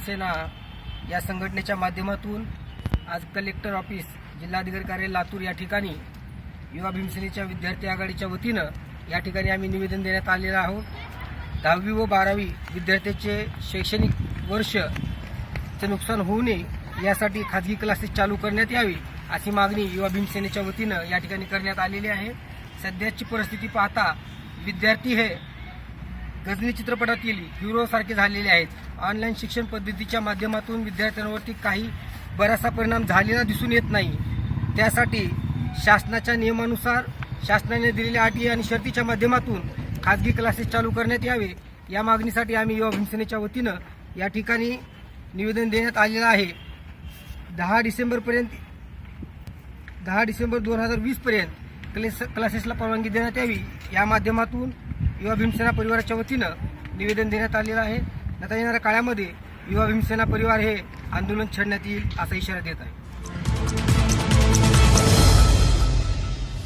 भीमसेना या संघटनेच्या माध्यमातून आज कलेक्टर ऑफिस जिल्हाधिकारी कार्यालय लातूर या ठिकाणी युवा भीमसेनेच्या विद्यार्थी आघाडीच्या वतीनं या ठिकाणी आम्ही निवेदन देण्यात आलेलं आहोत. दहावी व बारावी विद्यार्थ्यांचे शैक्षणिक वर्षचं नुकसान होऊ नये यासाठी खाजगी क्लासेस चालू करण्यात यावी अशी मागणी युवा भीमसेनेच्या वतीनं या ठिकाणी करण्यात आलेली आहे. सध्याची परिस्थिती पाहता विद्यार्थी हे गजनी चित्रपटातील हिरोसारखे झालेले आहेत. ऑनलाईन शिक्षण पद्धतीच्या माध्यमातून विद्यार्थ्यांवरती काही बराचसा परिणाम झालेला दिसून येत नाही. त्यासाठी शासनाच्या नियमानुसार शासनाने दिलेल्या अटी आणि शर्तीच्या माध्यमातून खाजगी क्लासेस चालू करण्यात यावे. या मागणीसाठी आम्ही युवा भीमसेनेच्या वतीनं या ठिकाणी निवेदन देण्यात आलेलं आहे. दहा डिसेंबरपर्यंत दहा डिसेंबर दोन हजार वीसपर्यंत क्लेस क्लासेसला परवानगी देण्यात यावी. या माध्यमातून युवा भीमसेना परिवाराच्या वतीनं निवेदन देण्यात आलेलं आहे. आता येणाऱ्या काळामध्ये युवा भीमसेना परिवार हे आंदोलन छेडण्यात येईल असा इशारा देत आहे.